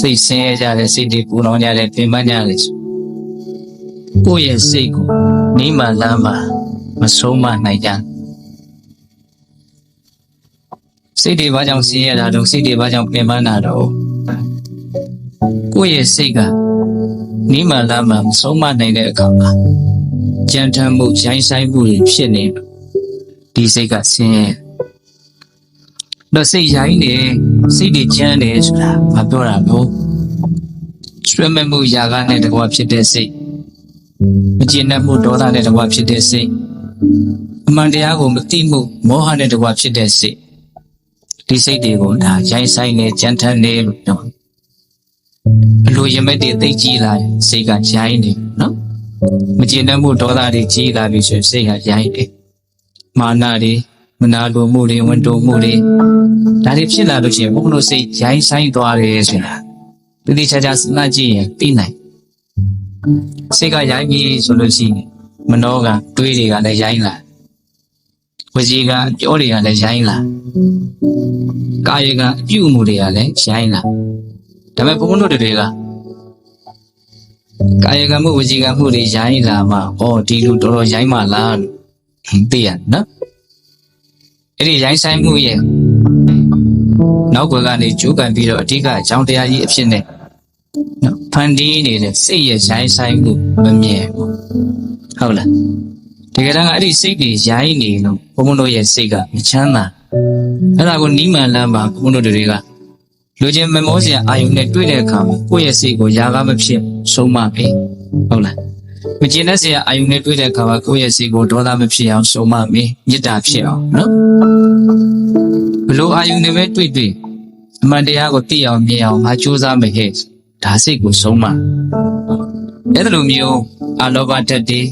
စိတ်ဆင်းရဲကြတဲ့စိတ်တွေပူလောင်ကြတဲ့ပြင်ပန်းကြတယ်ဆိုကိုယ့်ရဲ့စိတ်ကိုနိမလမ်းမှာမဆုံးမနိုင်ကြစိတ်တွေဘာကြောင့်ဆင်းရဲတာတော့စိတ်တွေဘာကြောင့်ပြင်ပန်းတာတော့ကိုယ့်ရဲ့စိတ်ကနိမလမ်းမှာမဆုံးမနိုင်တဲ့အခါမှာကြံထမ်းမှုရိုင်းဆိုင်မှုတွေဖြစ်နေလို့ဒီစိတ်ကဆင်းရဲ တော့စိတ်ရိုင်းနေစိတ်တွေကြမ်းနေဆိုတာမပြောတာလို့ဆွေးမဲ့မှုຢာကနဲ့တကွာဖြစ်တဲ့စိတ်မကျေနပ်မှုဒေါသနဲ့တကွာဖြစ်တဲ့စိတ်အမှန်တရားကိုမသိမှုမောဟနဲ့တကွာဖြစ်တဲ့စိတ်ဒီစိတ်တွေကိုဒါရိုင်းဆိုင်နေကြမ်းထမ်းနေလို့ပြောအလိုရမဲ့တွေသိကြီးလာရင်စိတ်ကရိုင်းနေနော်မကျေနပ်မှုဒေါသတွေကြီးလာပြီဆိုရင်စိတ်ကရိုင်းနေမာနတွေ မနာလိုမှုတွေဝန်တိုမှုတွေဒါတွေဖြစ်လာလို့ရှိရင်ဘုန်းတော်စိတ်ရိုင်းဆိုင်သွားတယ်ဆိုတာတိတိကျကျစဉ်းစားကြည့်ရင်သိနိုင်စိတ်ကရိုင်းပြီဆိုလို့ရှိရင်မနှောကတွေးတွေကလည်းရိုင်းလာဝစီကပြောတွေကလည်းရိုင်းလာကာယကအပြုအမူတွေကလည်းရိုင်းလာဒါပေမဲ့ဘုန်းတော်တွေကကာယကမှုဝစီကမှုတွေရိုင်းလာမှဩဒီလူတော်တော်ရိုင်းမှလားလို့သိရနော် အဲ့ဒီရိုင်းဆိုင်မှုရဲ့နောက်ွယ်ကနေကျိုးကန်ပြီးတော့အဓိကအကြောင်းတရားကြီးအဖြစ်နဲ့နော်ဖန်တီးနေတဲ့စိတ်ရဲ့ရိုင်းဆိုင်မှုမမြဲဘူးဟုတ်လားတကယ်တမ်းကအဲ့ဒီစိတ်တွေရိုင်းနေလို့ဘုံဘုံတို့ရဲ့စိတ်ကမချမ်းသာအဲ့ဒါကိုနီးမှန်လမ်းမှာဘုံဘုံတို့တွေကလူချင်းမမောစရာအာယုန်နဲ့တွေ့တဲ့အခါမှာကိုယ့်ရဲ့စိတ်ကိုຢာကားမဖြစ်ဆုံးမပဲဟုတ်လား မကျင်တဲ့စရာအာယုန်နဲ့တွေ့တဲ့အခါမှာကိုယ့်ရဲ့စိတ်ကိုဒေါသမဖြစ်အောင်ဆုံးမမေမေတ္တာဖြစ်အောင်နော်ဘလို့အာယုန်နဲ့ပဲတွေ့တွေ့အမှန်တရားကိုသိအောင်မြင်အောင်ငါကြိုးစားမယ်ဟဲ့ဒါစိတ်ကိုဆုံးမအဲ့ဒါလိုမျိုးအလောဘဓာတ်တွေ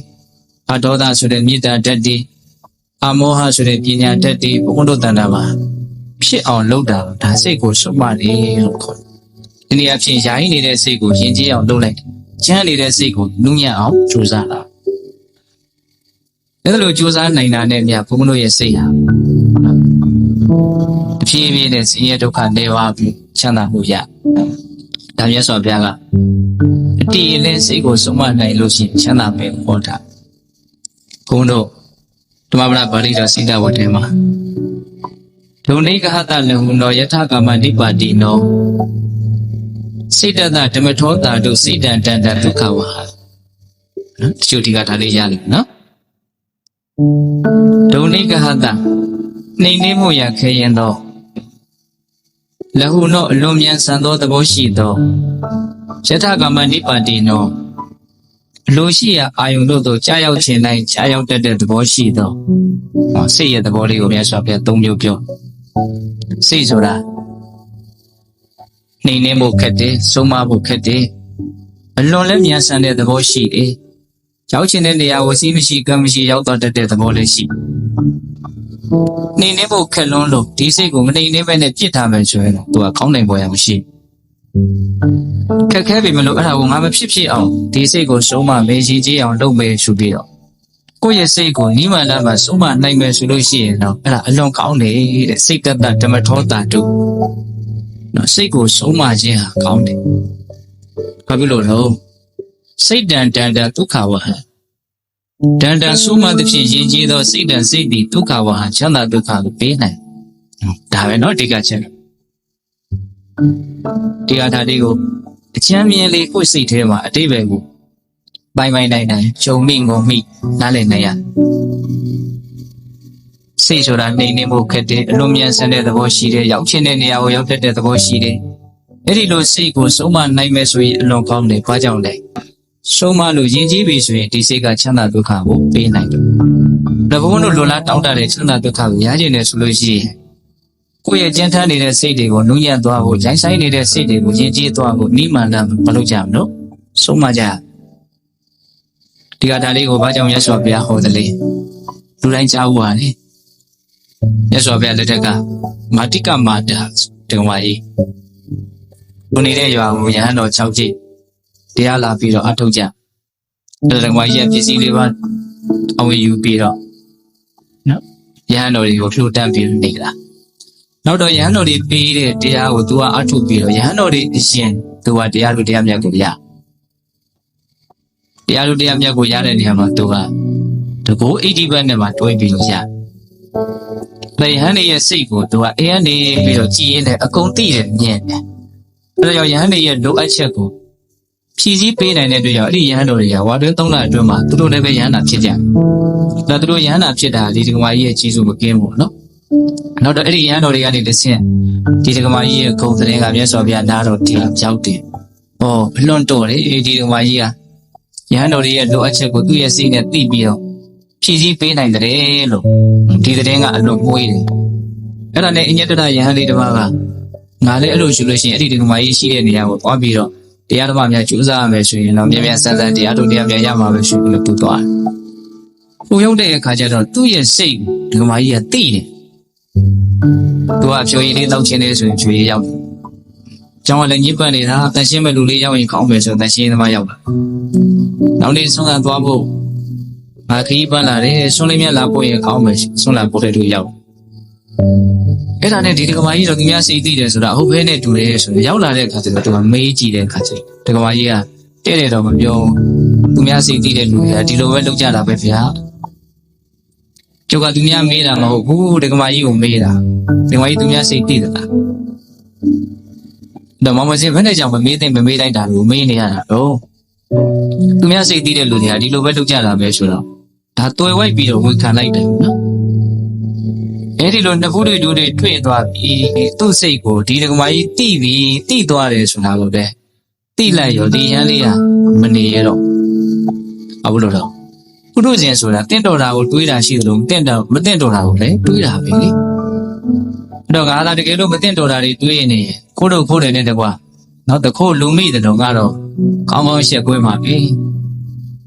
အဒေါသဆိုတဲ့မေတ္တာဓာတ်တွေအမောဟဆိုတဲ့ပညာဓာတ်တွေဘုန်းတော်တန်တာမှာဖြစ်အောင်လုပ်တာဒါစိတ်ကိုဆုံးမတယ်လို့ခေါ်တယ်ဒီနေရာဖြင့်ယာယီနေတဲ့စိတ်ကိုယဉ်ကျေးအောင်လုပ်လိုက်တယ် ကျမ်းနေတဲ့စိတ်ကိုနုညံ့အောင်ကြိုးစားတာအဲ့ဒါလိုကြိုးစားနိုင်တာနဲ့မြတ်ဘုန်းတော်ရဲ့စိတ်ဟာတဖြည်းဖြည်းနဲ့ဆင်းရဲဒုက္ခနေပါပြီးချမ်းသာမှုရဒါမြတ်စွာဘုရားကအတိအလင်းစိတ်ကိုဆုံးမနိုင်လို့ရှိရင်ချမ်းသာမယ်ဟောတာဘုန်းတော်ဓမ္မပဒပါဠိတော်စိတ္တဝတ္ထဲမှာလုံနေကဟတလဟုနောယထကာမနိပါတိနော စိတ္တတဓမ္မထောတာတို့စိတ္တံတန္တဒုက္ခဝဟာနော်တချို့ဒီကဒါလေးရလိမ့်နော်ဒုနေကဟတနှိမ်နှင်းမှုရခဲရင်သောလဟုနောအလွန်မြန်ဆန်သောသဘောရှိသောယထကာမနိပါတိနောအလိုရှိရာအာယုန်တို့သို့ကြားရောက်ခြင်းတိုင်းကြားရောက်တတ်တဲ့သဘောရှိသောဟောစိတ်ရဲ့သဘောလေးကိုမြတ်စွာဘုရားသုံးမျိုးပြောစိတ်ဆိုတာ နှိမ်နှင်းဖို့ခက်တယ်ဆုံးမဖို့ခက်တယ်အလွန်လည်းမြန်ဆန်တဲ့သဘောရှိတယ်ရောက်ချင်တဲ့နေရာကိုစီးမရှိကံမရှိရောက်တော့တတ်တဲ့သဘောလေးရှိနှိမ်နှင်းဖို့ခက်လွန်းလို့ဒီစိတ်ကိုမနှိမ်နှင်းဘဲနဲ့ပြစ်ထားမယ်ဆိုရင်တော့သူကကောင်းနိုင်ပေါ်ရမရှိခက်ခဲပြီမလို့အဲ့ဒါကိုငါမဖြစ်ဖြစ်အောင်ဒီစိတ်ကိုဆုံးမမေးရှိကြည့်အောင်လုပ်မယ်ဆိုပြီးတော့ကိုယ့်ရဲ့စိတ်ကိုနိမန္တမှာဆုံးမနိုင်မယ်ဆိုလို့ရှိရင်တော့အဲ့ဒါအလွန်ကောင်းတယ်တဲ့စိတ်တတဓမ္မထောတာတု နော်စိတ်ကိုဆုံးမခြင်းဟာကောင်းတယ်ဘာဖြစ်လို့လဲစိတ်တန်တန်တန်ဒုက္ခဝဟံတန်တန်ဆုံးမသဖြင့်ယဉ်ကျေးသောစိတ်တန်စိတ်သည်ဒုက္ခဝဟံချမ်းသာဒုက္ခကိုပေးနိုင်ဒါပဲเนาะဒီကချက်ဒီကထာလေးကိုအချမ်းမြင်လေးကိုယ်စိတ်ထဲမှာအတိတ်ပဲကိုပိုင်ပိုင်နိုင်နိုင်ဂျုံမိငုံမိနားလည်နိုင်ရ စိတ်ဆိုတာနှိမ်နှင်းဖို့ခက်တယ်အလွန်မြန်ဆန်တဲ့သဘောရှိတယ်ရောက်ချင်တဲ့နေရာကိုရောက်တတ်တဲ့သဘောရှိတယ်အဲ့ဒီလိုစိတ်ကိုဆုံးမနိုင်မယ်ဆိုရင်အလွန်ကောင်းတယ်ဘာကြောင့်လဲဆုံးမလို့ယဉ်ကျေးပြီဆိုရင်ဒီစိတ်ကချမ်းသာဒုက္ခကိုပေးနိုင်တယ်။ဒါဘုန်းတို့လိုလားတောင်းတတဲ့ချမ်းသာဒုက္ခကိုရကျင်တယ်ဆိုလို့ရှိရင်ကိုယ့်ရဲ့ကြမ်းထမ်းနေတဲ့စိတ်တွေကိုနုညံ့သွားဖို့ရိုင်းဆိုင်နေတဲ့စိတ်တွေကိုယဉ်ကျေးသွားဖို့နိမန္တမလုပ်ကြမလို့ဆုံးမကြဒီကဒါလေးကိုဘာကြောင့်ရသော်ဘုရားဟောတယ်လေလူတိုင်းကြားဖို့ပါလေ ရသော်ဘုရားလက်ထက်ကမာတိကမာတာတင်ဝါကြီးဘုန်းနေတဲ့ရွာကိုရဟန်းတော်6ကြိတ်တရားလာပြီးတော့အထုတ်ကြတယ်တင်ဝါကြီးရဲ့ပစ္စည်းလေးပါအဝယ်ယူပြီးတော့နော်ရဟန်းတော်တွေကိုဖြိုးတန်းပြီးနေလာ နောက်တော့ယဟန်တော်တွေပေးတဲ့တရားကို तू ကအထုတ်ပြီးတော့ယဟန်တော်တွေအရှင် तू ကတရားလူတရားမြတ်ကိုရတရားလူတရားမြတ်ကိုရတဲ့နေရာမှာ तू ကတကူ80ဘတ်နဲ့မှတွဲပြီးလို့ရ လေယဟန်တွေရဲ့စိတ်ကို तू ကအဲကနေပြီးတော့ကြည်ရင်လည်းအကုန်သိတယ်မြင်တယ်အဲဒါကြောင့်ယဟန်တွေရဲ့လိုအပ်ချက်ကိုဖြည့်ဆည်းပေးနိုင်တဲ့အတွက်ကြောင့်အဲ့ဒီယဟန်တော်တွေကဝါတွဲ3လအတွင်းမှာသူတို့လည်းပဲယဟန်တာဖြစ်ကြတယ်။ဒါသူတို့ယဟန်တာဖြစ်တာဒီဒကမာကြီးရဲ့ကြီးစုမကင်းဘူးနော်။နောက်တော့အဲ့ဒီယဟန်တော်တွေကနေတစ်ဆင့်ဒီဒကမာကြီးရဲ့ဂုံသတင်းကမြတ်စွာဘုရားနားတော်တင်ရောက်တယ်။ဟောအလွန်တော်တယ်ဒီဒကမာကြီးကယဟန်တော်တွေရဲ့လိုအပ်ချက်ကိုသူ့ရဲ့စိတ်နဲ့သိပြီးတော့ဖြည့်ဆည်းပေးနိုင်တယ်လို့ ဒီသတင်းကအလွန်မွေးတယ်။အဲ့ဒါနဲ့အညတရယဟန်လေးတစ်ပါးကငါလည်းအဲ့လိုရှိလို့ရှိရင်အဲ့ဒီဒကမာကြီးရှိတဲ့နေရာကိုသွားပြီးတော့တရားဓမ္မများကျူးစားရမယ်ဆိုရင်တော့မြန်မြန်ဆန်းဆန်းတရားတို့တရားများရမှာပဲရှိလို့တူသွားတယ်။ကိုရောက်တဲ့အခါကျတော့သူ့ရဲ့စိတ်ဒကမာကြီးကသိတယ်။သူကဖြိုရည်လေးတောက်ချင်းလေးဆိုရင်ဖြိုရည်ရောက်တယ်။ကျောင်းကလည်းညစ်ပတ်နေတာတန်ရှင်းမဲ့လူလေးရောက်ရင်ကောင်းမယ်ဆိုတန်ရှင်းသမားရောက်လာ။နောက်နေ့ဆုံးကသွားဖို့ ငါခရီးပန်းလာတယ်ဆွန်းလေးမြလာဖို့ရင်ကောင်းမယ်ဆွန်းလာပို့တဲ့လူရောက်။အဲ့ဒါနဲ့ဒီဒကမာကြီးတော့သူများစိတ်သိတယ်ဆိုတာအဟုတ်ဘဲနဲ့တူတယ်ဆိုတော့ရောက်လာတဲ့အခါကျတော့သူကမေးကြည့်တဲ့အခါကျဒကမာကြီးကတဲ့တယ်တော့မပြောသူများစိတ်သိတဲ့လူတွေကဒီလိုပဲလုပ်ကြတာပဲဗျာကျုပ်ကသူများမေးတာမဟုတ်ဘူးဒကမာကြီးကိုမေးတာဒကမာကြီးသူများစိတ်သိသလားတော့မမစင်ဘယ်နဲ့ကြောင့်မမေးသိမမေးလိုက်တာလို့မေးနေရတာတော့သူများစိတ်သိတဲ့လူတွေကဒီလိုပဲလုပ်ကြတာပဲဆိုတော့ ဒါတွယ်ဝိုက်ပြီးတော့ဝန်ခံလိုက်တယ်နော်အဲ့ဒီလိုနှစ်ခုတွေတို့တွေတွေ့သွားပြီသူ့စိတ်ကိုဒီဒကမာကြီးတိပြီတိသွားတယ်ဆိုတာကိုပဲတိလိုက်ရောဒီရန်လေးကမနေရတော့အဘလို့တော့ပုထုဇဉ်ဆိုတာတင့်တော်တာကိုတွေးတာရှိသလိုတင့်တော်မတင့်တော်တာကိုလည်းတွေးတာပဲလေအဲ့တော့ငါသာတကယ်လို့မတင့်တော်တာတွေတွေးနေရင်ခိုးတော့ခိုးတယ်နဲ့တကွာနောက်တစ်ခိုးလူမိတဲ့တော့ကတော့ကောင်းကောင်းရှက်ကွဲမှာပြီ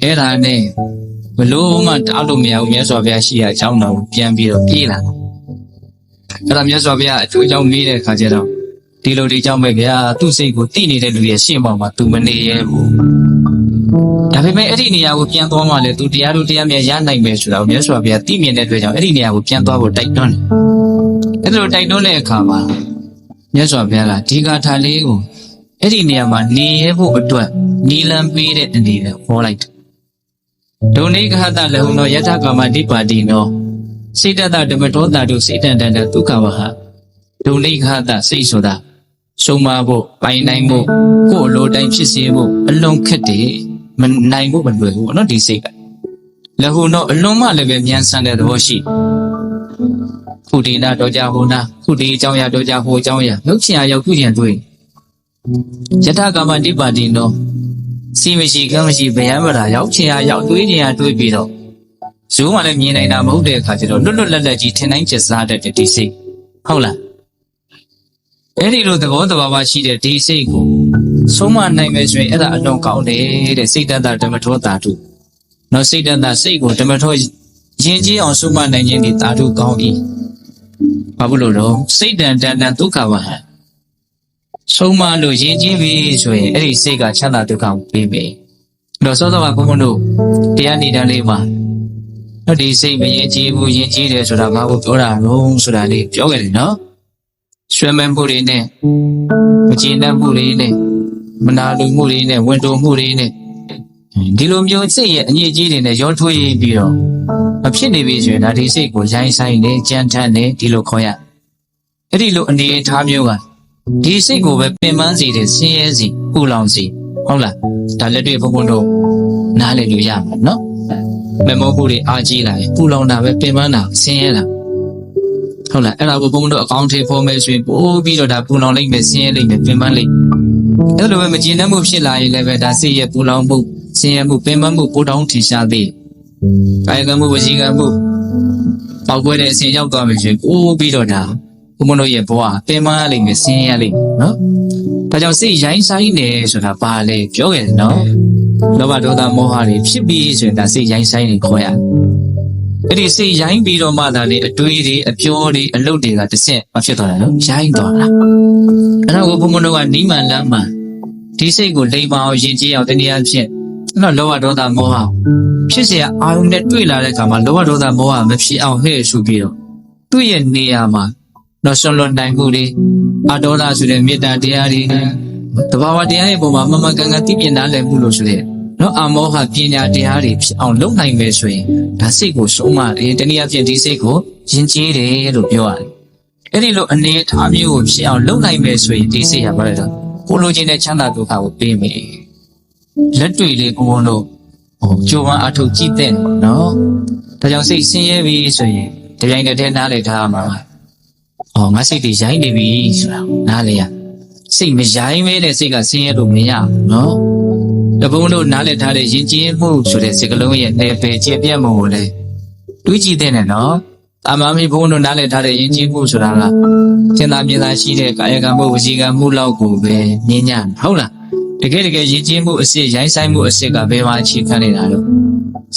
အဲ့ဒါနဲ့ ဘလို့မှတောက်လို့မရဘူးမြတ်စွာဘုရားရှိရအကြောင်းတော်ကိုပြန်ပြီးတော့ပြေးလာတာအဲ့ဒါမြတ်စွာဘုရားအကျိုးအကြောင်းမေးတဲ့အခါကျတော့ဒီလိုဒီကြောင့်ပဲဗျာသူ့စိတ်ကိုတိနေတဲ့လူရဲ့ရှင်းပေါင်းမှာ तू မနေရဘူးဒါပေမဲ့အဲ့ဒီနေရာကိုပြန်သွားမှလည်း तू တရားတို့တရားမြတ်ရနိုင်မယ်ဆိုတာကိုမြတ်စွာဘုရားသိမြင်တဲ့အတွက်ကြောင့်အဲ့ဒီနေရာကိုပြန်သွားဖို့တိုက်တွန်းတယ်အဲ့ဒါလိုတိုက်တွန်းတဲ့အခါမှာမြတ်စွာဘုရားကဒီဂါထာလေးကိုအဲ့ဒီနေရာမှာနေရဖို့အတွက်နီလံပေးတဲ့အနေနဲ့ဟောလိုက်တယ် ဒုနေကဟတလဟုနောယထကာမတိပါတိနောစိတ်တတဓမ္မတောတာတို့စိတ်တန်တန်ဒုက္ခဝဟဒုလိခတစိတ်ဆိုတာရှုံးမဖို့ပိုင်နိုင်ဖို့ကိုယ်အလိုတိုင်းဖြစ်စေဖို့အလွန်ခက်တယ်မနိုင်ဖို့မလွယ်ဘူးပေါ့နော်ဒီစိတ်ကလဟုတော့အလွန်မှလည်းပဲမြန်ဆန်တဲ့သဘောရှိခုဒီနာတော့ကြဟိုနာခုဒီအကြောင်းရတော့ကြဟိုအကြောင်းရနှုတ်ချင်ရရောက်ခုချင်တွေ့ယထကာမတိပါတိနော စီမရှိကမ်းမရှိဗျံမရာရောက်ချင်ရရောက်တွေးချင်ရတွေးပြီးတော့ဇိုးမှလည်းမြင်နိုင်တာမဟုတ်တဲ့အခါကျတော့လွတ်လွတ်လပ်လပ်ကြီးထင်တိုင်းကျစားတတ်တဲ့ဒီစိတ်ဟုတ်လားအဲ့ဒီလိုသဘောတဘာဝရှိတဲ့ဒီစိတ်ကိုဆုံးမနိုင်မယ်ဆိုရင်အဲ့ဒါအလွန်ကောင်းတယ်တဲ့စိတ်တတဓမ္မထောတာတုနော်စိတ်တတစိတ်ကိုဓမ္မထောရင်ကြီးအောင်ဆုံးမနိုင်ခြင်းဒီတာတုကောင်း၏ဘာဖြစ်လို့တော့စိတ်တန်တန်တန်ဒုက္ခဝဟံ ဆုံးမလို့ရင်ကြီးပြီဆိုရင်အဲ့ဒီစိတ်ကချမ်းသာဒုက္ခကိုပေးမယ်တော့စောစောကဘုန်းဘုန်းတို့တရားနေတန်းလေးမှာတော့ဒီစိတ်မရင်ကြည်ဘူးရင်ကြည်တယ်ဆိုတာဘာကိုပြောတာလုံးဆိုတာလေးပြောခဲ့တယ်နော်ရွှဲမဲမှုတွေနဲ့မကျေနပ်မှုတွေနဲ့မနာလိုမှုတွေနဲ့ဝန်တိုမှုတွေနဲ့ဒီလိုမျိုးစိတ်ရဲ့အညစ်အကြေးတွေနဲ့ရောထွေးပြီးတော့မဖြစ်နေပြီဆိုရင်ဒါဒီစိတ်ကိုရိုင်းဆိုင်နေကြမ်းတမ်းနေဒီလိုခေါ်ရအဲ့ဒီလိုအနေအထားမျိုးက ဒီစိတ်ကိုပဲပင်ပန်းစေတယ်ဆင်းရဲစေပူလောင်စေဟုတ်လားဒါလက်တွေ့ဘုံဘုံတို့နားလည်လို့ရမှာနော်မမောမှုတွေအားကြီးလာရင်ပူလောင်တာပဲပင်ပန်းတာဆင်းရဲတာဟုတ်လားအဲ့ဒါကိုဘုံတို့အကောင့်ထေဖော်မယ်ဆိုရင်ပို့ပြီးတော့ဒါပူလောင်လိုက်မယ်ဆင်းရဲလိုက်မယ်ပင်ပန်းလိုက်အဲ့လိုပဲမကျေနပ်မှုဖြစ်လာရင်လည်းပဲဒါစိတ်ရဲ့ပူလောင်မှုဆင်းရဲမှုပင်ပန်းမှုပိုတောင်းထင်ရှားသေးကာယကံမှုဝစီကံမှုပောက်ကွဲတဲ့အစဉ်ရောက်သွားမယ်ဆိုရင်ပို့ပြီးတော့ဒါ ဘုံတို့ရဲ့ဘဝပင်ပန်းရလိမ့်မယ်ဆင်းရဲရလိမ့်မယ်နော်ဒါကြောင့်စိတ်ရိုင်းဆိုင်နေဆိုတာဘာလဲပြောခဲ့တယ်နော် လောဘဒေါသမောဟတွေဖြစ်ပြီးဆိုရင်ဒါစိတ်ရိုင်းဆိုင်နေခေါ်ရတယ်။အဲ့ဒီစိတ်ရိုင်းပြီးတော့မှသာလေအတွေးတွေအပြောတွေအလုပ်တွေကတစ်ဆင့်မဖြစ်သွားတာနော်။ရိုင်းသွားတာ။အဲ့တော့ဘုံဘုံတို့ကနိမန်လမ်းမှာဒီစိတ်ကိုလိမ္မာအောင်ယဉ်ကျေးအောင်တနည်းအားဖြင့်အဲ့တော့လောဘဒေါသမောဟဖြစ်เสียအာရုံနဲ့တွေ့လာတဲ့အခါမှာလောဘဒေါသမောဟမဖြစ်အောင်ဟဲ့ရှုပြီးတော့သူ့ရဲ့နေရာမှာ တော့ဆွန်လွန်နိုင်မှုတွေအတောလာဆိုတဲ့မေတ္တာတရားတွေတဘာဝတရားရဲ့ပုံမှာမမကန်ကန်သိပြနားလည်မှုလို့ဆိုတဲ့နော်အမောဟပညာတရားတွေဖြစ်အောင်လုပ်နိုင်မယ်ဆိုရင်ဒါစိတ်ကိုဆုံးမတယ်တနည်းအားဖြင့်ဒီစိတ်ကိုယဉ်ကျေးတယ်လို့ပြောရတယ်အဲ့ဒီလိုအနေအထားမျိုးကိုဖြစ်အောင်လုပ်နိုင်မယ်ဆိုရင်ဒီစိတ်ကဘာလဲတော့ကိုလိုချင်တဲ့ချမ်းသာဒုက္ခကိုပေးမယ်လက်တွေ့လေးကိုယ်တို့ဟိုကြိုးပမ်းအထောက်ကြည့်တဲ့နော်ဒါကြောင့်စိတ်ဆင်းရဲပြီဆိုရင်ဒီတိုင်းတစ်ထဲနားလည်ထားမှာပါ။ အော်ငါစိတ်တွေရိုင်းနေပြီဆိုတာနားလေရ။စိတ်မရိုင်းမဲတဲ့စိတ်ကဆင်းရဲလို့မရဘူးနော်။တပုံးတို့နားလည်ထားတဲ့ယဉ်ကျေးမှုဆိုတဲ့စကားလုံးရဲ့နယ်ပယ်ကျေပြတ်မှုကိုလည်းတွေးကြည့်တဲ့နဲ့နော်။တာမမီဘုန်းတို့နားလည်ထားတဲ့ယဉ်ကျေးမှုဆိုတာကသင်္သာမြင်သာရှိတဲ့ကာယကံမှုဝစီကံမှုလောက်ကိုပဲမြင်ညံ့ဟုတ်လား။တကယ်တကယ်ယဉ်ကျေးမှုအစစ်ရိုင်းဆိုင်မှုအစစ်ကဘယ်မှာအခြေခံနေတာလို့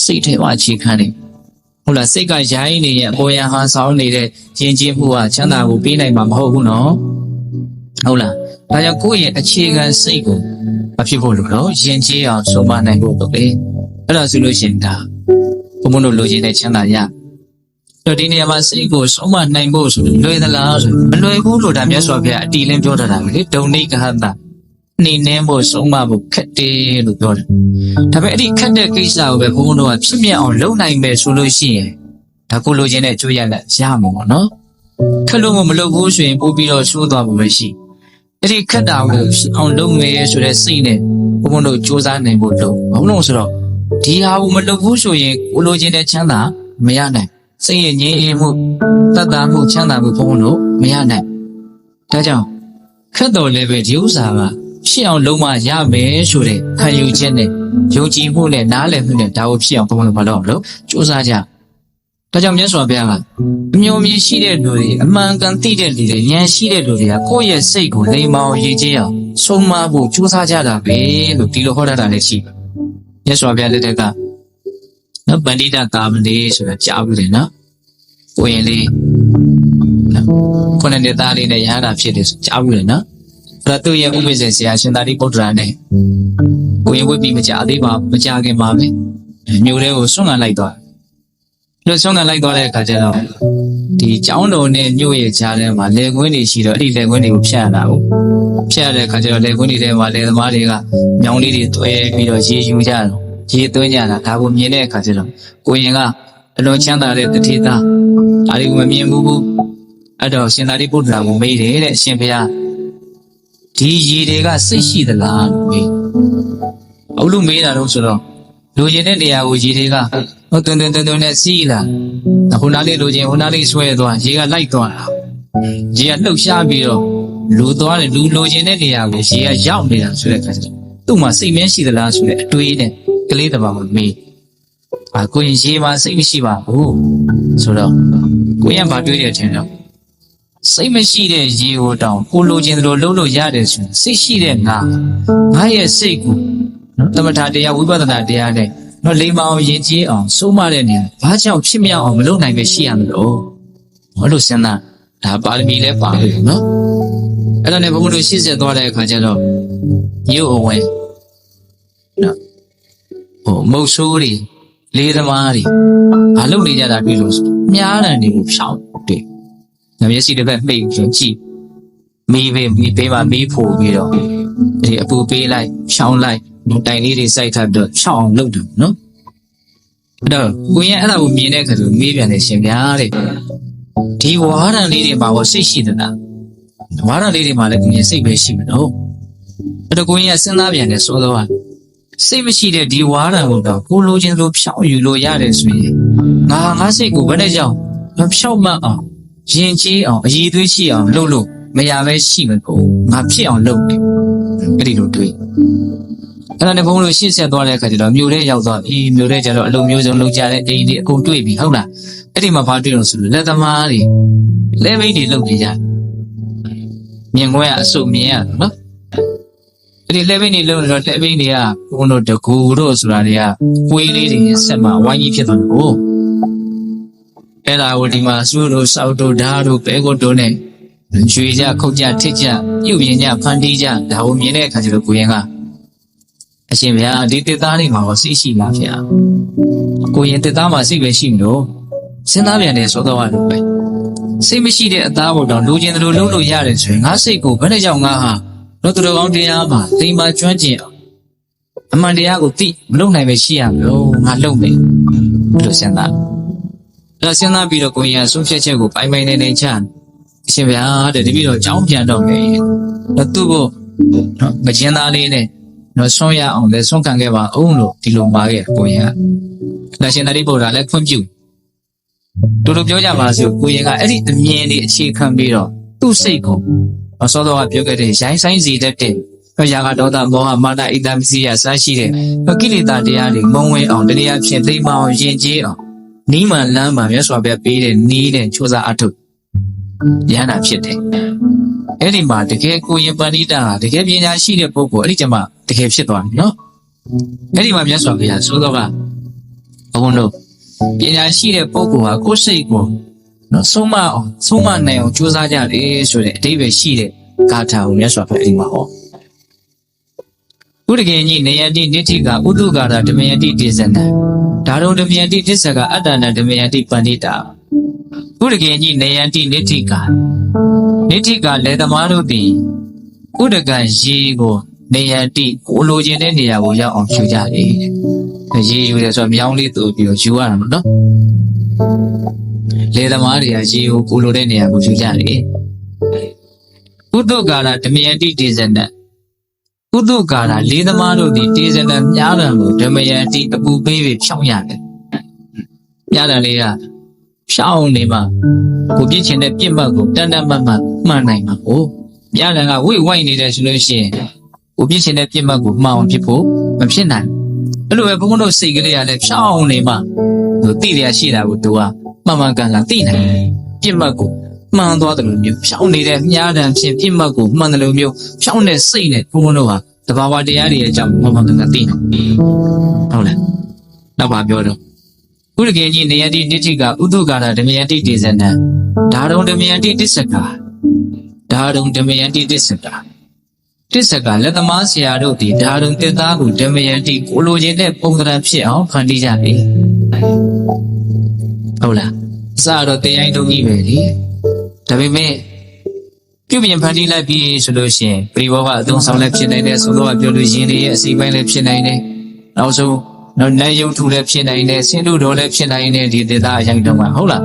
စိတ်ထဲမှာအခြေခံနေ ဟုတ်လားစိတ်ကရိုင်းနေရဲ့အပေါ်ယံဟာဆောင်းနေတဲ့ယဉ်ကျေးမှုကချမ်းသာကိုပေးနိုင်မှာမဟုတ်ဘူးနော်ဟုတ်လားဒါကြောင့်ကိုယ့်ရဲ့အခြေခံစိတ်ကိုမဖြစ်ဖို့လို့တော့ယဉ်ကျေးအောင်ဆုံးမနိုင်ဖို့တော့လေအဲ့ဒါဆိုလို့ရှိရင်ဒါဘုံဘုံတို့လိုချင်တဲ့ချမ်းသာရတော့ဒီနေရာမှာစိတ်ကိုဆုံးမနိုင်ဖို့ဆိုလွယ်သလားဆိုမလွယ်ဘူးလို့ဒါမြတ်စွာဘုရားအတီလင်းပြောထားတာပဲလေဒုံနိကဟတ နေနေဖို့ဆုံးမဖို့ခက်တယ်လို့ပြောတယ်ဒါပေမဲ့အဲ့ဒီခက်တဲ့ကိစ္စကိုပဲဘုန်းဘုန်းတို့ကဖြစ်မြတ်အောင်လုပ်နိုင်မယ်ဆိုလို့ရှိရင်ဒါကိုလိုချင်တဲ့အကျိုးရလဒ်ရမှာပေါ့နော်ခက်လို့မလုပ်ဘူးဆိုရင်ပို့ပြီးတော့ရှိုးသွားဖို့ပဲရှိအဲ့ဒီခက်တာကိုအောင်လုပ်မယ်ဆိုတဲ့စိတ်နဲ့ဘုန်းဘုန်းတို့စူးစမ်းနိုင်ဖို့လုပ်ဘုန်းတော်ဆိုတော့ဒီဟာကိုမလုပ်ဘူးဆိုရင်ကိုလိုချင်တဲ့ချမ်းသာမရနိုင်စိတ်ရဲ့ငြိမ်းအေးမှုတတ်တာမှုချမ်းသာမှုဘုန်းဘုန်းတို့မရနိုင်ဒါကြောင့်ခက်တော်လည်းပဲဒီဥစ္စာက ဖြစ်အောင်လုံးမရမယ်ဆိုတဲ့ခံယူချက်နဲ့ယုံကြည်မှုနဲ့နားလည်မှုနဲ့ဒါကိုဖြစ်အောင်ဘုန်းဘုန်းတို့မလုပ်အောင်လို့စူးစမ်းကြဒါကြောင့်မြတ်စွာဘုရားကအမျိုးမျိုးရှိတဲ့လူတွေအမှန်ကန်သိတဲ့လူတွေဉာဏ်ရှိတဲ့လူတွေကကိုယ့်ရဲ့စိတ်ကိုလိမ္မာအောင်ရည်ကြည်အောင်ဆုံးမဖို့ကြိုးစားကြတာပဲလို့ဒီလိုဟောထားတာလည်းရှိတယ်မြတ်စွာဘုရားလက်ထက်ကနော်ပန္တိတကာမလေးဆိုတာကြားဘူးတယ်နော်ကိုရင်လေးနော်ခုနှစ်နှစ်သားလေးနဲ့ရဟန္တာဖြစ်တယ်ဆိုကြားဘူးတယ်နော် အဲ့တော့သူ့ရဲ့ဥပ္ပဇေဆရာရှင်သာရိပုတ္တရာနဲ့ကိုရင်ဝိပြီးမကြသေးပါမကြခင်ပါပဲမြို့ထဲကိုဆွန့်ခံလိုက်သွားလို့ဆွန့်ခံလိုက်သွားတဲ့အခါကျတော့ဒီကျောင်းတော်နဲ့မြို့ရဲ့ကြားထဲမှာလေကွင်းတွေရှိတော့အဲ့ဒီလေကွင်းတွေကိုဖျက်ရတာဟုတ်ဖျက်ရတဲ့အခါကျတော့လေကွင်းတွေထဲမှာလေသမားတွေကမြောင်းလေးတွေတွဲပြီးတော့ရေယူကြတော့ရေသွင်းကြတာဒါကိုမြင်တဲ့အခါကျတော့ကိုရင်ကအလွန်ချမ်းသာတဲ့တတိသားဒါတွေကိုမမြင်ဘူးဘူးအဲ့တော့ရှင်သာရိပုတ္တရာကိုမေးတယ်တဲ့အရှင်ဘုရား ဒီရေတွေကစိတ်ရှိသလားလို့မေးအုပ်လို့မေးတာတော့ဆိုတော့လူကျင်တဲ့နေရာကိုရေတွေကဟိုတွင်တွင်တွင်တွင်နဲ့စီးလာဟိုနားလေးလူကျင်ဟိုနားလေးဆွဲသွားရေကလိုက်သွားတာရေကလှုပ်ရှားပြီးတော့လူသွားတယ်လူလိုချင်တဲ့နေရာကိုရေကရောက်နေတာဆိုတဲ့အခါကျတော့သူ့မှာစိတ်မဲရှိသလားဆိုတဲ့အတွေးနဲ့ကလေးတစ်ပါးကိုမေးအာကိုရင်ရေမှာစိတ်မရှိပါဘူးဆိုတော့ကိုရင်ဘာတွေးတယ်ထင်တော့ စိတ်မရှိတဲ့ရေကိုတောင်ကိုလိုချင်တယ်လို့လုပ်လို့ရတယ်ဆိုရင်စိတ်ရှိတဲ့ငါငါရဲ့စိတ်ကိုနော်သမထတရားဝိပဿနာတရားနဲ့နော်လိမ္မာအောင်ယဉ်ကျေးအောင်စိုးမတဲ့နေရာဘာကြောင့်ဖြစ်မြောက်အောင်မလုပ်နိုင်ပဲရှိရမလို့ဘာလို့စဉ်းစားဒါပါရမီလည်းပါလို့နော်အဲ့ဒါနဲ့ဘုရားတို့ရှေ့ဆက်သွားတဲ့အခါကျတော့ရုပ်အဝင်နော်ဟိုမုတ်ဆိုးတွေလေးသမားတွေဘာလုပ်နေကြတာတွေ့လို့ဆိုမြားတယ်နေကိုဖြောင်းတယ် ငါမျက်စိတစ်ဖက်မှိတ်ပြီးကြည့်မီးပဲမီးပေးမှမီးဖို့ပြီးတော့ဒီအပူပေးလိုက်ဖြောင်းလိုက်တိုင်လေးတွေစိုက်ထားပြီးတော့ဖြောင်းအောင်လုပ်တယ်နော်အဲ့တော့ကိုရင်အဲ့ဒါကိုမြင်တဲ့အခါကျမေးပြန်တယ်ရှင်ဗျာတဲ့ဒီဝါရံလေးတွေမှာရောစိတ်ရှိသလားဝါရံလေးတွေမှာလည်းကိုရင်စိတ်ပဲရှိမှာတော့အဲ့တော့ကိုရင်ကစဉ်းစားပြန်တယ်ဆိုတော့စိတ်မရှိတဲ့ဒီဝါရံကိုတော့ကိုလိုချင်လို့ဖြောင်းယူလို့ရတယ်ဆိုရင်ငါငါစိတ်ကိုဘယ်နဲ့ကြောင့်မဖြောင်းမအောင် ရင်ကြီးအောင်အည်သွေးရှိအောင်လုပ်လို့မရပဲရှိမှာကိုငါဖြစ်အောင်လုပ်တယ်အဲ့ဒီလိုတွေးအဲ့ဒါနဲ့ဘုန်းတို့ရှေ့ဆက်သွားတဲ့အခါကျတော့မြို့ထဲရောက်သွားပြီမြို့ထဲကျတော့အလုံးမျိုးစုံလုပ်ကြတဲ့အိမ်တွေအကုန်တွေ့ပြီဟုတ်လားအဲ့ဒီမှာဘာတွေ့လို့ဆိုလို့လက်သမားတွေလက်မိတ်တွေလုပ်နေကြမြင်ခွင့်ကအစုမြင်ရနော်အဲ့ဒီလက်မိတ်တွေလုပ်နေတော့လက်မိတ်တွေကဘုန်းတို့တကူတို့ဆိုတာတွေကကွေးလေးတွေဆက်မှာဝိုင်းကြီးဖြစ်သွားတယ်ကို အဲ့ဒါကိုဒီမှာစူးတို့စောက်တို့ဓာတ်တို့ပဲကိုတို့နဲ့ရွှေကြခုတ်ကြထစ်ကြပြုတ်ပြင်းကြဖန်တီးကြဒါကိုမြင်တဲ့အခါကျတော့ကိုရင်ကအရှင်ဗျာဒီတစ်သားလေးမှာဟောစိတ်ရှိလားဗျာကိုရင်တစ်သားမှာစိတ်ပဲရှိမလို့စဉ်းစားပြန်တယ်ဆိုတော့လို့ပဲစိတ်မရှိတဲ့အသားပေါ်တော့လိုချင်တယ်လို့လုပ်လို့ရတယ်ဆိုရင်ငါစိတ်ကိုဘယ်နဲ့ကြောင့်ငါဟာတော့သူတော်ကောင်းတရားမှာတိမ်မာကျွမ်းကျင်အောင်အမှန်တရားကိုသိမလုပ်နိုင်ပဲရှိရမလို့ငါလုပ်မယ်လို့စဉ်းစား အဲ့ဒါစဉ်းစားပြီးတော့ကိုရင်ကဆုံးဖြတ်ချက်ကိုပိုင်ပိုင်နေနေချအရှင်ဗျာတဲ့တပည့်တော်ကြောင်းပြန်တော့မယ်တော့သူ့ကိုနော်မကျင်းသားလေးနဲ့နော်ဆွမ်းရအောင်လဲဆွမ်းခံခဲ့ပါအောင်လို့ဒီလိုမှာခဲ့ကိုရင်ကလက်ရှင်သတိဗုဒ္ဓလည်းခွင့်ပြုတို့လိုပြောကြပါစို့ကိုရင်ကအဲ့ဒီအမြင်လေးအခြေခံပြီးတော့သူ့စိတ်ကိုအစောစောကပြောခဲ့တဲ့ရိုင်းဆိုင်စီတတ်တဲ့တော့ရာဂဒေါသမောဟမာနဣဒမစီယစရှိတဲ့ကိလေသာတရားတွေမုံဝင်အောင်တရားဖြင့်သိမအောင်ယဉ်ကျေးအောင် နီးမှန်လမ်းမှမြတ်စွာဘုရားပေးတဲ့နီးတဲ့ချိုးစားအထုရဟနာဖြစ်တယ်။အဲ့ဒီမှာတကယ်ကိုရင်ပဏိတာတကယ်ပညာရှိတဲ့ပုဂ္ဂိုလ်အဲ့ဒီကျမှတကယ်ဖြစ်သွားတယ်နော်။အဲ့ဒီမှာမြတ်စွာဘုရားဆိုတော့ကဘုန်းတို့ပညာရှိတဲ့ပုဂ္ဂိုလ်ဟာကိုယ်စိတ်ကိုနော်ဆုံးမအောင်ဆုံးမနိုင်အောင်ကြိုးစားကြတယ်ဆိုတဲ့အဓိပ္ပာယ်ရှိတဲ့ဂါထာကိုမြတ်စွာဘုရားအဲ့ဒီမှာဟော ဥဒကေညိနေယတိနိဋ္ဌိကဥဒုကာရဓမယတိဒေဇနံဒါရုံဓမယတိတစ္ဆကအတ္တနာဓမယတိပန္တိတာဥဒကေညိနေယတိနိဋ္ဌိကနိဋ္ဌိကလေသမားတို့သည်ဥဒကရေကိုနေယတိကိုလိုချင်တဲ့နေရာကိုရောက်အောင်ယူကြတယ်တဲ့ရေယူတယ်ဆိုတော့မြောင်းလေးတူပြီးတော့ယူရတာမနော်လေသမားတွေကရေကိုကိုလိုတဲ့နေရာကိုယူကြတယ်ဥဒုကာရဓမယတိဒေဇနံ ကုသကာရလေးသမားတို့သည်တေဇနံမြားတံကိုဓမ္မယံတိအပူပေးပြီးဖြောင်းရတယ်။မြားတံလေးကဖြောင်းနေမှကိုပြစ်ချင်တဲ့ပြစ်မှတ်ကိုတန်တန်မတ်မတ်မှန်နိုင်မှာကိုမြားတံကဝိဝိုက်နေတယ်ဆိုလို့ရှိရင်ကိုပြစ်ချင်တဲ့ပြစ်မှတ်ကိုမှန်အောင်ဖြစ်ဖို့မဖြစ်နိုင်ဘူး။အဲ့လိုပဲဘုန်းဘုန်းတို့စိတ်ကလေးကလည်းဖြောင်းနေမှသူသိရရှိတာကိုသူကမှန်မှန်ကန်ကန်သိနိုင်တယ်။ပြစ်မှတ်ကို မှန်သွားတယ်လို့မျိုးဖြောင်းနေတဲ့မြားတံဖြင့်ပြစ်မှတ်ကိုမှန်တယ်လို့မျိုးဖြောင်းတဲ့စိတ်နဲ့ဘုန်းဘုန်းတို့ဟာတဘာဝတရားတွေအကြောင်းမှန်မှန်ကန်ကန်သိနေဟုတ်လားနောက်ပါပြောတော့ဥရကေကြီးနေယတိနိဋ္ဌိကဥဒုကာရဓမယတိတေဇနံဒါရုံဓမယတိတစ္ဆကာဒါရုံဓမယတိတစ္ဆကာတစ္ဆကာလက်သမားဆရာတို့ဒီဒါရုံတက်သားကိုဓမယတိကိုလိုချင်တဲ့ပုံစံဖြစ်အောင်ဖန်တီးကြပြီဟုတ်လားအစတော့တရားတော်ကြီးပဲလေ ဒါပေမဲ့ပြုပြင်ဖန်တီးလိုက်ပြီးဆိုလို့ရှိရင်ပရိဘောကအသုံးဆောင်လည်းဖြစ်နိုင်တယ်ဆိုတော့ပြောလို့ရင်တွေရဲ့အစီပိုင်းလည်းဖြစ်နိုင်တယ်နောက်ဆုံးနောက်နိုင်ရုံထူလည်းဖြစ်နိုင်တယ်ဆင်းတို့တော်လည်းဖြစ်နိုင်တယ်ဒီဒေသအရင်တော့မှာဟုတ်လား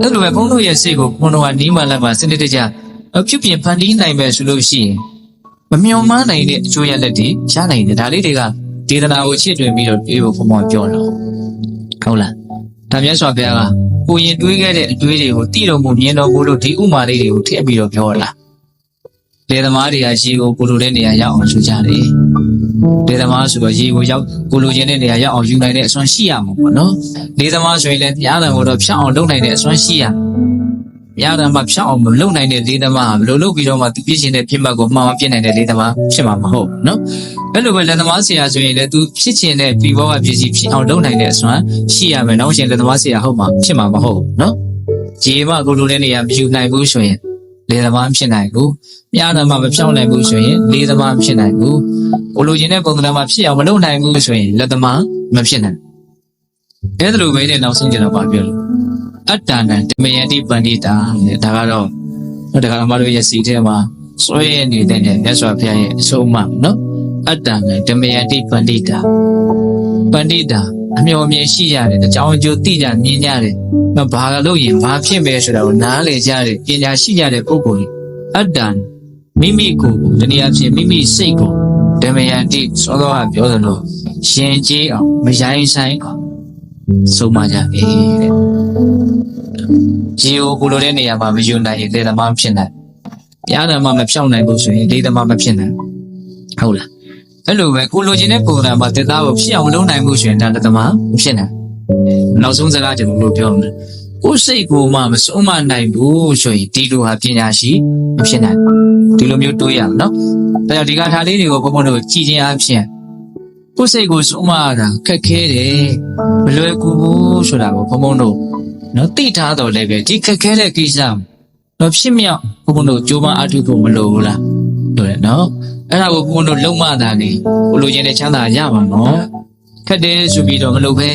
အဲ့လိုပဲဘုန်းတို့ရဲ့စိတ်ကိုဘုန်းတော်ကနီးမှလည်းပါစနစ်တကျပြုပြင်ဖန်တီးနိုင်မယ်ဆိုလို့ရှိရင်မမျှော်မှန်းနိုင်တဲ့အကျိုးရလဒ်တွေရနိုင်တယ်ဒါလေးတွေကဒေသနာကိုချစ်တွင်ပြီးတော့ပြေဖို့ဘုံဘုံပြောတော့ဟုတ်လားဒါမြတ်စွာဘုရားက ကိုရင်တွေးခဲ့တဲ့အတွေးတွေကိုတည်တော်မူမြင်တော်မူလို့ဒီဥမာလေးတွေကိုထည့်ပြီးတော့ပြောလာလေသမားတွေကရေကိုကိုလိုတဲ့နေရာရောက်အောင်ယူကြတယ်လေသမားဆိုတော့ရေကိုရောက်ကိုလိုချင်တဲ့နေရာရောက်အောင်ယူနိုင်တဲ့အစွမ်းရှိရမှာပေါ့နော်လေသမားဆိုရင်လည်းကြားတယ်ကိုတော့ဖြောင်းအောင်လုပ်နိုင်တဲ့အစွမ်းရှိရ ကြားတယ်မှာဖြောင်းအောင်မလုပ်နိုင်တဲ့လေသမားကဘယ်လိုလုပ်ပြီးတော့မှသူပြည့်ရှင်တဲ့ပြစ်မှတ်ကိုမှန်မှပြစ်နိုင်တဲ့လေသမားဖြစ်မှာမဟုတ်ဘူးနော်အဲ့လိုပဲလက်သမားဆရာဆိုရင်လည်းသူဖြစ်ချင်တဲ့ပြီးဘောကပစ္စည်းဖြစ်အောင်လုပ်နိုင်တဲ့အစွမ်းရှိရမယ်နောက်ရှင်လက်သမားဆရာဟုတ်မှာဖြစ်မှာမဟုတ်ဘူးနော်ရေမကိုလိုတဲ့နေရာမယူနိုင်ဘူးဆိုရင်လေသမားဖြစ်နိုင်ဘူးမြားတယ်မှမဖြောင်းနိုင်ဘူးဆိုရင်လေသမားဖြစ်နိုင်ဘူးကိုလိုချင်တဲ့ပုံစံမှာဖြစ်အောင်မလုပ်နိုင်ဘူးဆိုရင်လက်သမားမဖြစ်နိုင်အဲ့ဒါလိုပဲတဲ့နောက်ဆုံးကျတော့ဗာပြောလို့ အတ္တနံဓမယတိပန္တိတာတဲ့ဒါကတော့ဟိုတခါမှတို့ရဲ့စီထဲမှာစွဲနေတဲ့မြတ်စွာဘုရားရဲ့အဆုံးအမနော်အတ္တနံဓမယတိပန္တိတာပန္တိတာအမျှော်အမြင်ရှိရတယ်အကြောင်းအကျိုးသိကြမြင်ကြတယ်။ဘာလို့ရင်ဘာဖြစ်မယ်ဆိုတာကိုနားလည်ကြတယ်ပညာရှိကြတဲ့ပုဂ္ဂိုလ်အတ္တမိမိကိုယ်ကိုတနည်းအားဖြင့်မိမိစိတ်ကိုဓမ္မယတိသောသောကပြောသလိုရှင်ကျေးအောင်မရိုင်းဆိုင်အောင် ဆုံးမကြပြီတဲ့။ဂျီကိုကိုလိုတဲ့နေရာမှာမယူနိုင်ရင်လေသမားဖြစ်နိုင်။ပြားတယ်မှမဖြောင်းနိုင်ဘူးဆိုရင်လေသမားမဖြစ်နိုင်။ဟုတ်လား။အဲ့လိုပဲကိုလိုချင်တဲ့ပုံစံမှာတက်သားကိုဖြစ်အောင်လုပ်နိုင်မှုဆိုရင်ဒါလက်သမားမဖြစ်နိုင်။နောက်ဆုံးစကားကျွန်တော်တို့ပြောမယ်။ကိုယ်စိတ်ကိုမှမဆုံးမနိုင်ဘူးဆိုရင်ဒီလိုဟာပညာရှိမဖြစ်နိုင်ဘူးဒီလိုမျိုးတွေးရအောင်နော်။ဒါကြောင့်ဒီကထာလေးတွေကိုဘုံဘုံတို့ကြည်ခြင်းအဖြစ် ကိုယ်စိတ်ကိုဆုံးမရတာခက်ခဲတယ်မလွယ်ကူဘူးဆိုတာကိုဘုံဘုံတို့နော်သိထားတော့လည်းပဲဒီခက်ခဲတဲ့ကိစ္စတော့ဖြစ်မြောက်ဘုံဘုံတို့ကြိုးပမ်းအထုဖို့မလိုဘူးလားတို့ရနော်အဲ့ဒါကိုဘုံဘုံတို့လုံမတာနေကိုလိုချင်တဲ့ချမ်းသာရပါနော်ခက်တယ်ဆိုပြီးတော့မလုပ်ပဲ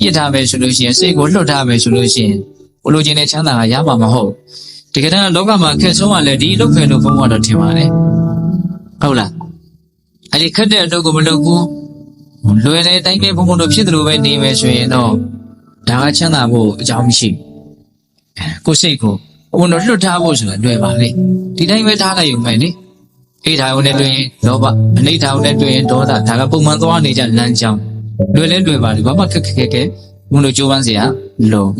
ပြစ်ထားမယ်ဆိုလို့ရှိရင်စိတ်ကိုလွတ်ထားမယ်ဆိုလို့ရှိရင်ကိုလိုချင်တဲ့ချမ်းသာကရမှာမဟုတ်တကယ်တမ်းလောကမှာခက်ဆုံးကလည်းဒီလုတ်ခဲလို့ဘုံကတော့ထင်ပါတယ်ဟုတ်လား အဲ့ဒီခက်တဲ့အလုပ်ကိုမလုပ်ဘူးလွယ်တဲ့အတိုင်းပဲဘုံဘုံတို့ဖြစ်တယ်လို့ပဲနေမယ်ဆိုရင်တော့ဒါကချမ်းသာဖို့အကြောင်းမရှိကိုစိတ်ကိုဘုံတို့လွတ်ထားဖို့ဆိုတာလွယ်ပါလေဒီတိုင်းပဲထားလိုက်ရုံပဲလေအိဒါုံနဲ့တွေ့ရင်လောဘအနိဋ္ဌာုံနဲ့တွေ့ရင်ဒေါသဒါကပုံမှန်သွားနေကြလမ်းကြောင်းလွယ်လဲလွယ်ပါလေဘာမှခက်ခက်ခက်ခက်ဘုံတို့ကြိုးပမ်းစရာလုံး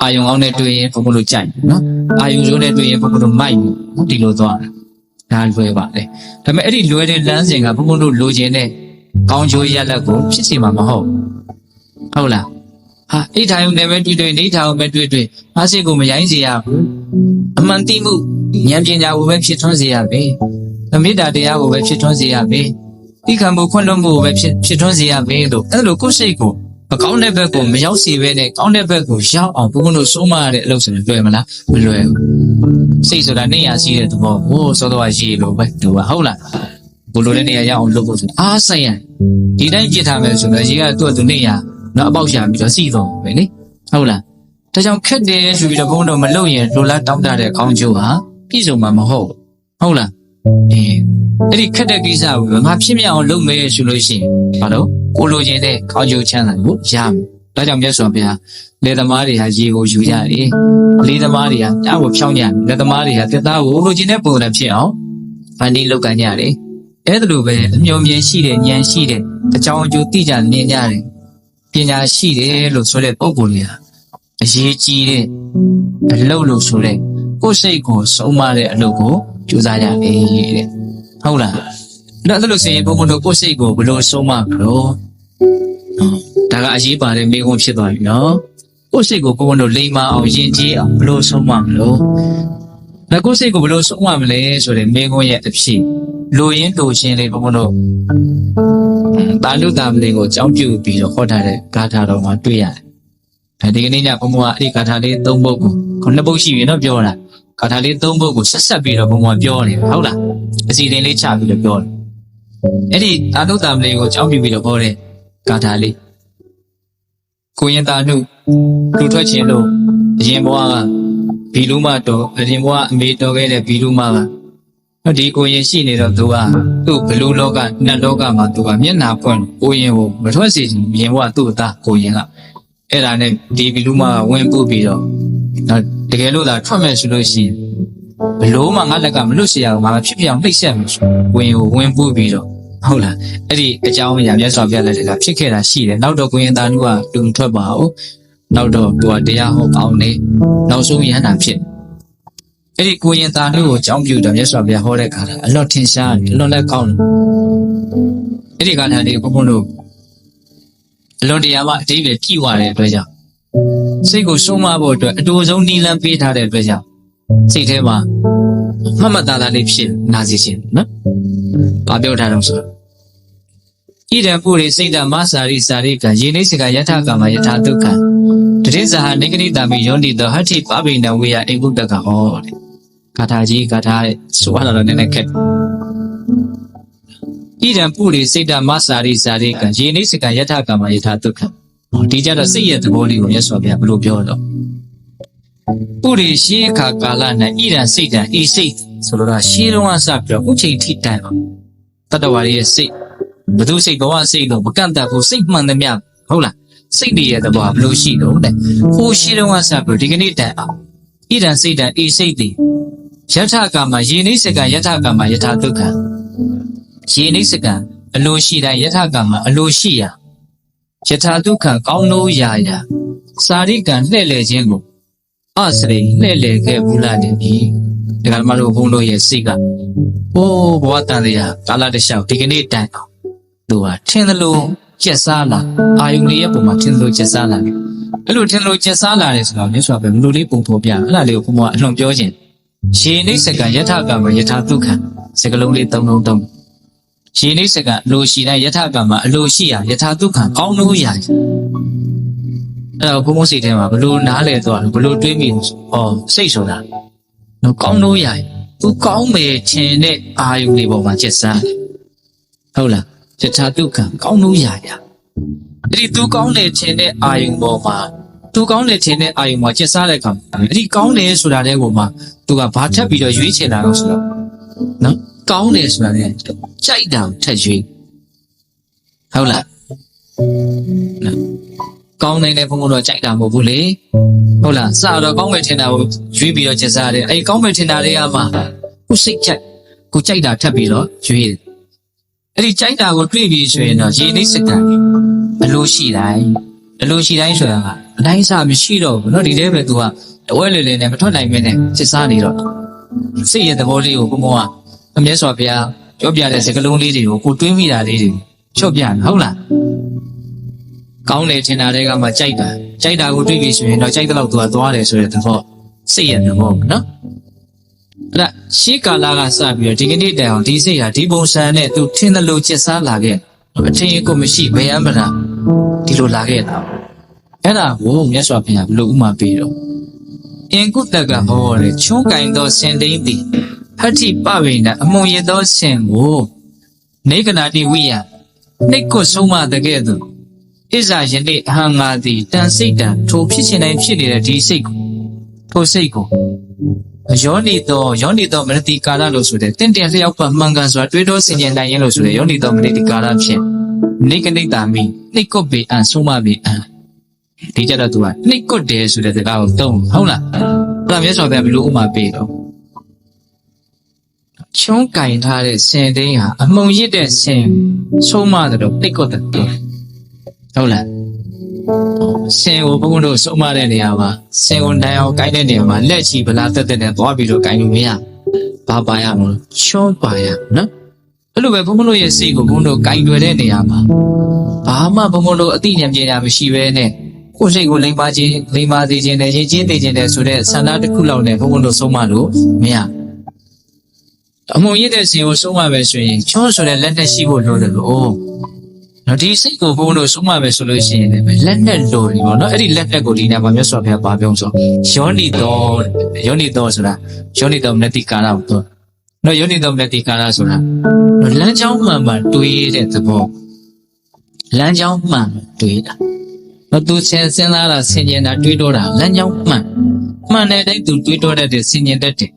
အာယုံအောင်နဲ့တွေ့ရင်ဘုံဘုံတို့ကြိုက်နော်အာယုံရိုးနဲ့တွေ့ရင်ဘုံဘုံတို့မိုက်နော်ဒီလိုသွားတာ ဒါလွယ်ပါလေဒါပေမဲ့အဲ့ဒီလွယ်တဲ့လမ်းစဉ်ကဘုံဘုံတို့လိုချင်တဲ့ကောင်းကျိုးရလဒ်ကိုဖြစ်စီမှာမဟုတ်ဟုတ်လားဟာအိဋ္ဌာယုန်နဲ့ပဲတွေ့တွေ့နေဋ္ဌာယုန်ပဲတွေ့တွေ့အားစိတ်ကိုမရိုင်းစေရဘူးအမှန်သိမှုဉာဏ်ပညာကိုပဲဖြစ်ထွန်းစေရပဲမေတ္တာတရားကိုပဲဖြစ်ထွန်းစေရပဲဒီကံမှုခွင့်လွှတ်မှုကိုပဲဖြစ်ဖြစ်ထွန်းစေရပဲလို့အဲ့လိုကိုယ်စိတ်ကို မကောင်းတဲ့ဘက်ကိုမရောက်စေဘဲနဲ့ကောင်းတဲ့ဘက်ကိုရောက်အောင်ဘုန်းဘုန်းတို့စိုးမရတဲ့အလုပ်ဆိုရင်လွယ်မလားမလွယ်ဘူးစိတ်ဆိုတာနေရာရှိတဲ့သဘောဟိုးစောတော့ရေလိုပဲသူကဟုတ်လားဘလိုတဲ့နေရာရောက်အောင်လုပ်ဖို့ဆိုအားဆိုင်ရဒီတိုင်းကြည့်ထားမယ်ဆိုတော့ရေကသူ့အတူနေရာတော့အပေါက်ရှာပြီးတော့စီတော့ပဲလေဟုတ်လားဒါကြောင့်ခက်တယ်ဆိုပြီးတော့ဘုန်းတော်မလုပ်ရင်လိုလားတောင်းတတဲ့ကောင်းကျိုးဟာပြည့်စုံမှာမဟုတ်ဟုတ်လားအေး အဲ့ဒီခက်တဲ့ကိစ္စကိုငါဖြစ်မြောက်အောင်လုပ်မယ်ဆိုလို့ရှိရင်ဘာလို့ကိုလိုချင်တဲ့ကောင်းကျိုးချမ်းသာကိုရမယ်ဒါကြောင့်မြတ်စွာဘုရားလေသမားတွေဟာရေကိုယူကြတယ်လေသမားတွေကတားကိုဖြောင်းကြတယ်လေသမားတွေကတက်သားကိုလိုချင်တဲ့ပုံစံဖြစ်အောင်ဗန်ဒီလောက်ကန်ကြတယ်အဲ့ဒါလိုပဲအမျော်မြင်ရှိတဲ့ဉာဏ်ရှိတဲ့အကြောင်းအကျိုးသိကြမြင်ကြတယ်ပညာရှိတယ်လို့ဆိုတဲ့ပုံကိုယ်တွေဟာအရေးကြီးတဲ့အလုပ်လို့ဆိုတဲ့ကိုယ်စိတ်ကိုဆုံးမတဲ့အလုပ်ကိုကြိုးစားကြတယ်တဲ့ ဟုတ်လားအဲ့ဒါလို့ဆိုရင်ဘုံဘုံတို့ကိုယ်စိတ်ကိုဘယ်လိုဆုံးမမလို့ဒါကအရေးပါတဲ့မိကုံးဖြစ်သွားပြီနော်ကိုယ်စိတ်ကိုကိုယ်ဘုံတို့လိမ္မာအောင်ယဉ်ကျေးအောင်ဘယ်လိုဆုံးမမလို့ဒါကိုယ်စိတ်ကိုဘယ်လိုဆုံးမမလဲဆိုတဲ့မိကုံးရဲ့အဖြစ်လူရင်းတူချင်းလေးဘုံဘုံတို့တာလူတာမလေးကိုကြောင်းပြုပြီးတော့ဟောထားတဲ့ဂါထာတော်မှာတွေ့ရတယ်အဲဒီကနေ့ညဘုံဘုံကအဲ့ဒီဂါထာလေး၃ပုဒ်ကိုခုနှစ်ပုဒ်ရှိပြီနော်ပြောတာဂါထာလေး၃ပုဒ်ကိုဆက်ဆက်ပြီးတော့ဘုံဘုံကပြောနေဟုတ်လားအစီအစဉ်လေးချပြီးတော့ပြောတယ်အဲ့ဒီအာနုတ္တမလေးကိုကြောင်းပြုပြီးတော့ဟောတဲ့ဂါထာလေးကိုရင်တာနုလူထွက်ခြင်းလို့အရင်ဘဝကဘီလူမတော်အရင်ဘဝအမေတော်ခဲ့တဲ့ဘီလူမကဟုတ်ဒီကိုရင်ရှိနေတော့သူကသူ့ဘလူလောကနတ်လောကမှာသူကမျက်နာပွင့်ကိုရင်ကိုမထွက်စေချင်ရင်ဘဝသူ့အသားကိုရင်ကအဲ့ဒါနဲ့ဒီဘီလူမကဝင်ပုတ်ပြီးတော့ နော်တကယ်လို့သာထွက်မယ်ဆိုလို့ရှိရင်ဘလို့မှငါလက်ကမလွတ်เสียအောင်ငါဖြစ်ဖြစ်အောင်နှိပ်ဆက်မယ်ဆိုဝင်ကိုဝင်ပုတ်ပြီးတော့ဟုတ်လားအဲ့ဒီအကြောင်းအရာမြတ်စွာဘုရားလက်ထက်ကဖြစ်ခဲ့တာရှိတယ်နောက်တော့ကိုရင်သားတို့ကလူထွက်ပါအောင်နောက်တော့သူကတရားဟောကောင်းနေနောက်ဆုံးရဟန္တာဖြစ်အဲ့ဒီကိုရင်သားတို့ကိုအကြောင်းပြုတော့မြတ်စွာဘုရားဟောတဲ့ခါတာအလော့ထင်ရှားတယ်အလော့လက်ကောင်းတယ်အဲ့ဒီခါတာလေးဘုန်းဘုန်းတို့အလော့တရားမှအတိတ်ပဲပြည့်ဝတဲ့အတွက်ကြောင့် စိတ်ကိုဆုံးမဖို့အတွက်အတူဆုံးနီလန်းပေးထားတဲ့အတွက်ကြောင့်စိတ်ထဲမှာမမတာတာလေးဖြစ်နာစီခြင်းနော်။ဘာပြောထားတော့ဆိုဣဒံပုရိစိတ်တမစာရိစာရိကယေနိစကယထာကမယထာဒုက္ခတတိဇာနေဂရိတာမိယောနိတောဟတ္ထိပပိနဝေယအိဘုတ္တကဟောတဲ့ဂါထာကြီးဂါထာတဲ့ဆိုရတာတော့နည်းနည်းခက်ဣဒံပုရိစိတ်တမစာရိစာရိကယေနိစကယထာကမယထာဒုက္ခ ဒီကြတော့စိတ်ရဲ့သဘောလေးကိုမြတ်စွာဘုရားဘယ်လိုပြောတော့ပုရိရှိခါကာလ၌ဣဒံစိတ်တံဤစိတ်ဆိုတော့ရှင်းလုံးဝစပြီးတော့ဥချိန်ထိတိုင်အောင်တတ္တဝါရဲ့စိတ်ဘုသူစိတ်ဘဝစိတ်လို့မကန့်တတ်ဘူးစိတ်မှန်သမျှဟုတ်လားစိတ်တည်းရဲ့သဘောဘယ်လိုရှိတော့တဲ့ဟိုရှင်းလုံးဝစပြီးဒီကနေ့တိုင်အောင်ဣဒံစိတ်တံဤစိတ်တည်ယထကာမယေနိစကယထကာမယထဒုက္ခယေနိစကအလိုရှိတိုင်းယထကာမအလိုရှိရာ ယထာဒုက္ခကောင်းလို့ရာရာစာရိကံလှဲ့လေခြင်းကိုအစရိလှဲ့လေခဲ့ဘူးလားတည်းဒီကမတို့ဘုန်းတို့ရဲ့စိတ်ကဟိုးဘဝတန်တရားကာလတစ်လျှောက်ဒီကနေ့တိုင်အောင်သူဟာထင်သလိုကျက်စားလာအာယုန်လေးရဲ့ပုံမှာထင်သလိုကျက်စားလာတယ်အဲ့လိုထင်လို့ကျက်စားလာတယ်ဆိုတော့မြတ်စွာဘုရားဘယ်လိုလေးပုံဖော်ပြအဲ့ဒါလေးကိုဘုံကအလွန်ပြောခြင်းရေနိစ္စကယထကမယထဒုက္ခစကလုံးလေးသုံးလုံးသုံး ရေနိစ္စကအလိုရှိတိုင်းယထကမအလိုရှိရာယထဒုက္ခကောင်းလို့ရာအဲ့တော့ဘုံဘုံစိတ်ထဲမှာဘလို့နားလဲသွားဘလို့တွေးမိဩစိတ်ဆိုတာတော့ကောင်းလို့ရာသူကောင်းမယ်ထင်တဲ့အာယုန်လေးပေါ်မှာကျက်စားတယ်ဟုတ်လားယထဒုက္ခကောင်းလို့ရာရာအဲ့ဒီသူကောင်းတယ်ထင်တဲ့အာယုန်ပေါ်မှာသူကောင်းတယ်ထင်တဲ့အာယုံမှာကျက်စားတဲ့အခါအဲ့ဒီကောင်းတယ်ဆိုတာတဲ့ကိုမှသူကဘာထပ်ပြီးတော့ရွေးချယ်လာတော့ဆိုတော့နော် ကောင်းတယ်ဆိုတာလေကြိုက်တာကိုထပ်ရွေးဟုတ်လားနော်ကောင်းနိုင်တဲ့ဘုံဘုံတော့ကြိုက်တာမဟုတ်ဘူးလေဟုတ်လားစတော့ကောင်းမယ်ထင်တာကိုရွေးပြီးတော့ကျက်စားတယ်အဲ့ဒီကောင်းမယ်ထင်တာတွေကမှကိုစိတ်ကြိုက်ကိုကြိုက်တာထပ်ပြီးတော့ရွေးတယ်အဲ့ဒီကြိုက်တာကိုတွေ့ပြီးဆိုရင်တော့ရေနှိမ့်စကန်အလိုရှိတိုင်းအလိုရှိတိုင်းဆိုတာကအတိုင်းစားမရှိတော့ဘူးเนาะဒီတဲပဲသူကတဝဲလေလေနဲ့မထွက်နိုင်မင်းနဲ့စစ်စားနေတော့စိတ်ရဲ့သဘောလေးကိုဘုံဘုံက အမြဲစွာဘုရားပြောပြတဲ့စကားလုံးလေးတွေကိုကိုတွေးမိတာလေးတွေချော့ပြတယ်ဟုတ်လားကောင်းတယ်ထင်တာတွေကမှကြိုက်တာကြိုက်တာကိုတွေးပြီးဆိုရင်တော့ကြိုက်တဲ့လောက်သူကသွားတယ်ဆိုတဲ့သဘောစိတ်ရဲ့သဘောပေါ့နော်အဲ့ဒါရှေးကာလကစပြီးတော့ဒီကနေ့တိုင်အောင်ဒီစိတ်ဟာဒီပုံစံနဲ့သူထင်တယ်လို့ကျက်စားလာခဲ့အထင်ကိုမရှိဘယံမနာဒီလိုလာခဲ့တာအဲ့ဒါကိုမြတ်စွာဘုရားဘယ်လိုဥမာပေးတော့အင်ကုတကဟောတယ်ချုံးကင်သောစင်တိန်သည် ဟတ္တိပဝိနအမုံရသောစင်ကိုနေကနာတိဝိယနှိတ်ကိုဆုံးမတကဲ့သို့ဣဇာယနေ့အဟံငါသည်တန်စိတ်တံထိုဖြစ်ခြင်းတိုင်းဖြစ်နေတဲ့ဒီစိတ်ကိုထိုစိတ်ကိုယောနိတောယောနိတောမနတိကာရလို့ဆိုတဲ့တင့်တယ်လျောက်ပါမှန်ကန်စွာတွေးတောဆင်ခြင်နိုင်ရင်လို့ဆိုတဲ့ယောနိတောမနတိကာရဖြင့်နေကနိတာမိနှိတ်ကုတ်ပေအံဆုံးမပေအံဒီကြတော့သူကနှိတ်ကုတ်တယ်ဆိုတဲ့စကားကိုသုံးဟုတ်လားအဲ့ဒါမြတ်စွာဘုရားဘယ်လိုဥမာပေးတော့ ချုံးကင်ထားတဲ့စင်သိန်းဟာအမုံရစ်တဲ့စင်ဆုံးမတယ်တော့နှိတ်ကုတ်တယ်ဟုတ်လားဆင်ကိုဘုန်းဘုန်းတို့ဆုံးမတဲ့နေရာမှာဆင်ကိုနိုင်အောင်ကိုင်းတဲ့နေရာမှာလက်ချီဗလာတက်တက်နဲ့သွားပြီးတော့ကိုင်းလို့မရဘာပါရမလို့ချောပါရနော်အဲ့လိုပဲဘုန်းဘုန်းတို့ရဲ့စိတ်ကိုဘုန်းဘုန်းတို့ကိုင်းတွယ်တဲ့နေရာမှာဘာမှဘုန်းဘုန်းတို့အသိဉာဏ်ပညာမရှိဘဲနဲ့ကိုယ်စိတ်ကိုလိမ္မာခြင်းလိမ္မာစေခြင်းနဲ့ရည်ချင်းသိခြင်းနဲ့ဆိုတဲ့ဆန္ဒတစ်ခုလောက်နဲ့ဘုန်းဘုန်းတို့ဆုံးမလို့မရ အမုံရစ်တဲ့ဆင်ကိုဆုံးမပဲဆိုရင်ချောဆိုတဲ့လက်နဲ့ရှိဖို့လိုတယ်လို့နော်ဒီစိတ်ကိုဘုန်းတို့ဆုံးမပဲဆိုလို့ရှိရင်လည်းလက်နဲ့လိုနေပေါ့နော်အဲ့ဒီလက်နဲ့ကိုဒီနေ့မှာမြတ်စွာဘုရားပါပြောဆိုယောနိတော်ယောနိတော်ဆိုတာယောနိတော်မနတိကာရကိုတော့နော်ယောနိတော်မနတိကာရဆိုတာနော်လမ်းကြောင်းမှန်မှန်တွေးတဲ့သဘောလမ်းကြောင်းမှန်တွေးတာနော်သူစဉ်စဉ်းစားတာဆင်ခြင်တာတွေးတော့တာလမ်းကြောင်းမှန်မှန်တဲ့တိုင်းသူတွေးတော့တဲ့ဆင်ခြင်တတ်တယ်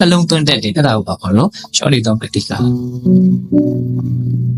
နှလုံးသွင်းတတ်တယ်အဲ့ဒါကိုပါခေါ်လို့ယောနိတော်မနတိကာရ